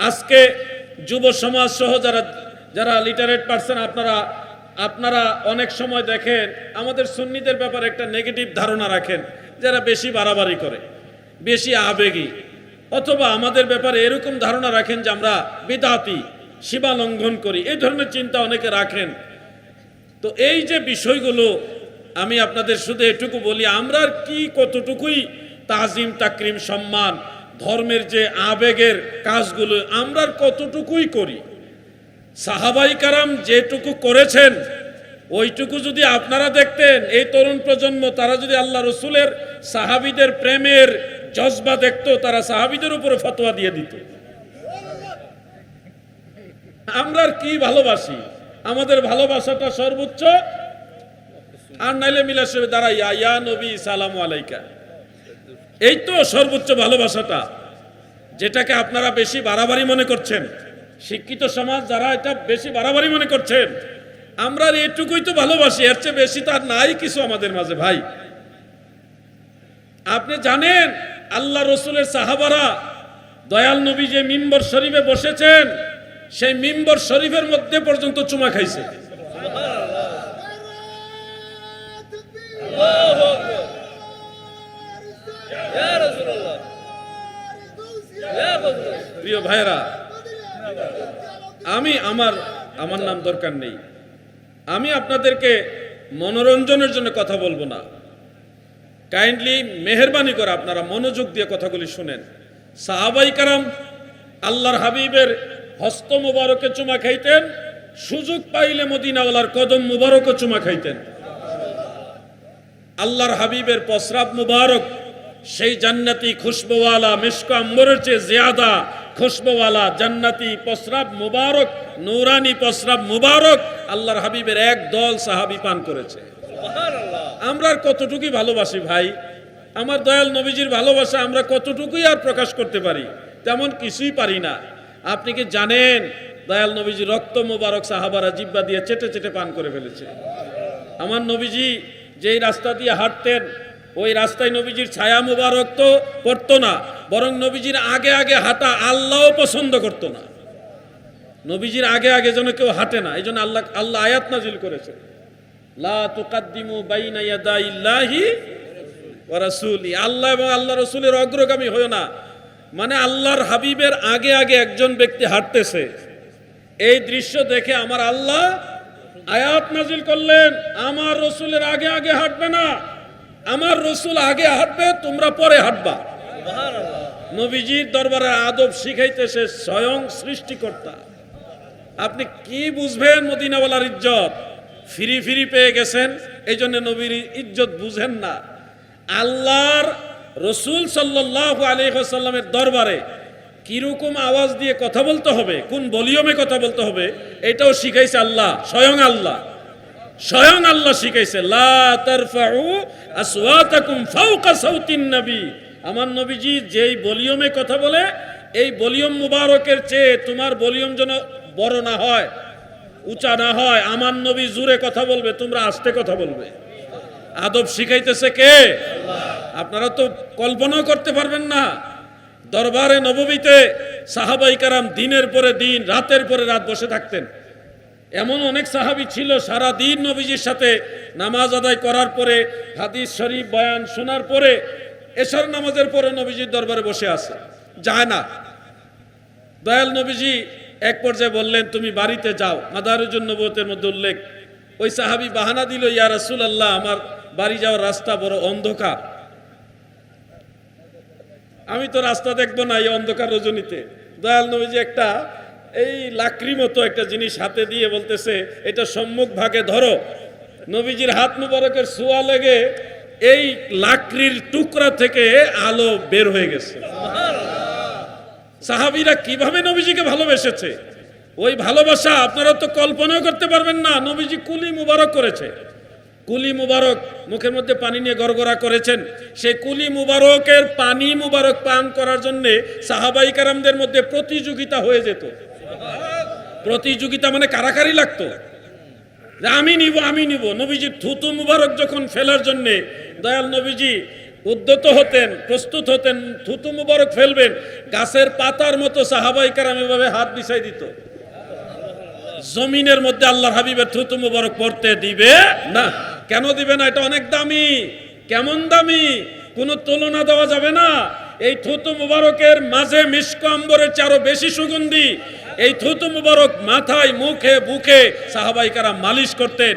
আজকে যুব সমাজ সহ যারা যারা লিটারেট পারসন আপনারা আপনারা অনেক সময় দেখেন, আমাদের সুন্নিদের ব্যাপারে একটা নেগেটিভ ধারণা রাখেন, যারা বেশি বাড়াবাড়ি করে, বেশি আবেগী। অথবা আমাদের ব্যাপারে এরকম ধারণা রাখেন যে আমরা বেদাতি, সীমা লঙ্ঘন করি, এই ধরনের চিন্তা অনেকে রাখেন। তো এই যে বিষয়গুলো আমি আপনাদের শুধু এটুকু বলি, আমরা কি কতটুকুই তাজিম, তাকরিম, সম্মান ধর্মের যে আবেগের কাজগুলো আমরা কতটুকুই করি? সাহাবাই কারাম যেটুকু করেছেন, ওইটুকু যদি আপনারা দেখতেন, এই তরুণ প্রজন্ম, তারা যদি আল্লাহ রসুলের সাহাবিদের প্রেমের জজবা দেখতো, তারা সাহাবিদের উপরে ফতোয়া দিয়ে দিত। আমরা কি ভালোবাসি? আমাদের ভালোবাসাটা সর্বোচ্চ। আর নাইলে মিলা সবে দাঁড়াই ইয়া নবী, সালাম আলাইকা। এই তো সর্বোচ্চ ভালোবাসাটা, যেটাকে আপনারা বেশি বাড়াবাড়ি মনে করছেন। শিক্ষিত সমাজ যারা এটা বেশি বাড়াবাড়ি মনে করছেন, আমরা এটুকুই তো ভালোবাসি, এর চেয়ে বেশি তার নাই কিছু আমাদের মাঝে ভাই। আপনি জানেন, আল্লাহ রসুলের সাহাবারা দয়াল নবী যে মিম্বর শরীফে বসেছেন, সেই মিম্বর শরীফের মধ্যে পর্যন্ত চুমা খাইছে। ভাইরা আমি আমার আমার নাম দরকার নেই। আমি আপনাদেরকে মনোরঞ্জনের জন্য কথা বলব না। কাইন্ডলি মেহরবানি করে আপনারা মনোযোগ দিয়ে কথাগুলি শুনেন। সাহাবাই কারাম আল্লাহর হাবিবের হস্ত মুবারকে চুমা খাইতেন, সুযোগ পাইলে মদিনাওয়ালার কদম মুবারকও চুমা খাইতেন। আল্লাহর হাবিবের পসরাব মুবারক, সেই জান্নাতি খুশবওয়ালা, মিশক আম্বরের চেয়ে জিয়াদা খুশবওয়ালা জান্নাতি পসরাব মুবারক নূরানি পসরাব মুবারক আল্লাহর হাবিবের এক দল সাহাবি পান করেছে। আমরা আর কতটুকুই ভালোবাসি ভাই? আমার দয়াল নবীজির ভালোবাসা আমরা কতটুকুই আর প্রকাশ করতে পারি? তেমন কিছুই পারি না। আপনি কি জানেন দয়াল নবীজি রক্ত মোবারক সাহাবারা জিব্বা দিয়ে চেটে চেটে পান করে ফেলেছে। আমার নবীজি যেই রাস্তা দিয়ে হাঁটতেন ওই রাস্তায় নবীজির ছায়া মুবারক তো পড়তো না। বরং নবীজির আগে আগে হাঁটা আল্লাহও পছন্দ করতো না। নবীজির আগে আগে যেন কেউ হাঁটে না এই জন্য আল্লাহ আল্লাহ আয়াত নাজিল করেছে লা আল্লাহ এবং আল্লাহ রসুলের অগ্রগামী হয় না। মানে আল্লাহর হাবিবের আগে আগে একজন ব্যক্তি হাঁটতেছে। এই দৃশ্য দেখে আমার আল্লাহ আয়াত নাজিল করলেন, আমার রসুলের আগে আগে হাঁটবে না। আমার রসুল আগে হাঁটবে, তোমরা পরে হাঁটবা। নবীজির দরবারে আদব শিখাইতেছে স্বয়ং সৃষ্টিকর্তা। আপনি কি বুঝবেন মদিনাওয়ালার ইজ্জত? ফিরি ফিরি পেয়ে গেছেন এই জন্য নবীর ইজ্জত বুঝেন না। আল্লাহর রসুল সাল্লাহ আলহামের দরবারে কীরকম আওয়াজ দিয়ে কথা বলতে হবে, কোন ভলিউমে কথা বলতে হবে, এটাও শিখাইছে আল্লাহ, স্বয়ং আল্লাহ। স্বয়ং আল্লাহ শিখাইছে, লা তারফাউ আসওয়াতাকুম সাউতিন নবী। আমার নবীজি যেই ভলিউমে কথা বলে, এই ভলিউম মুবারকের চেয়ে তোমার ভলিউম যেন বড় না হয়, উঁচা না হয়। আমার নবী জুড়ে কথা বলবে, তোমরা আস্তে কথা বলবে। আদব শিখাইতেছে কে? আপনারা তো কল্পনাও করতে পারবেন না। দরবারে নবমীতে সাহাবাই কারাম দিনের পরে দিন, রাতের পরে রাত বসে থাকতেন। এমন অনেক সাহাবি ছিল, সারা দিন নবীজির সাথে নামাজ আদায় করার পরে, হাদিস শরীফ বয়ান শোনার পরে এশার নামাজের পরে নবীজির দরবারে বসে আছে। যায় না। দয়াল নবীজি এক পর্যায়ে বললেন, তুমি বাড়িতে যাও। মাদারুজুন নবতের মধ্যে উল্লেখ, ওই সাহাবি বাহানা দিল, ইয়া রাসুল আল্লাহ আমার বাড়ি যাওয়ার রাস্তা বড় অন্ধকার। আমি তো রাস্তা দেখব না এই অন্ধকার রজনীতে। দয়াল নবীজি একটা, এই লাকড়ি মতো একটা জিনিস হাতে দিয়ে বলতেছে, এটা সম্মুখ ভাগে ধরো। নবীজির হাত মুবারকের সোয়া লেগে এই লাকড়ির টুকরা থেকে আলো বের হয়ে গেছে। সাহাবিরা কীভাবে নবীজিকে ভালোবেসেছে? ওই ভালোবাসা আপনারা তো কল্পনাও করতে পারবেন না, নবীজি কুলি মুবারক করেছে। কুলি মুবারক মুখের মধ্যে পানি নিয়ে গড়গড়া করেছেন। সেই কুলি মুবারকের পানি মুবারক পান করার জন্য সাহাবাই কারামদের মধ্যে প্রতিযোগিতা হয়ে যেত। প্রতিযোগিতা মানে কারাকারি লাগতো। আমি নিব আমি নিব। নবীজি থুতু মুবারক যখন ফেলার জন্য দয়াল নবীজি উদ্যত হতেন, প্রস্তুত হতেন, থুতু মুবারক ফেলবেন, গাছের পাতার মতো সাহাবাই কারাম এভাবে হাত বিছাই দিত। জমিনের মধ্যে আল্লাহ হাবিবের থুতু মুবারক পড়তে দিবে না। কেন দিবে না? এটা অনেক দামি। কেমন দামি? কোনো তুলনা দেওয়া যাবে না। এই থুতু মুবারকের মাঝে মিষ্ক আম্বরের চেয়ে বেশি সুগন্ধি এই থুতু মুবারক মাথায় মুখে বুকে সাহাবাইকারা মালিশ করতেন।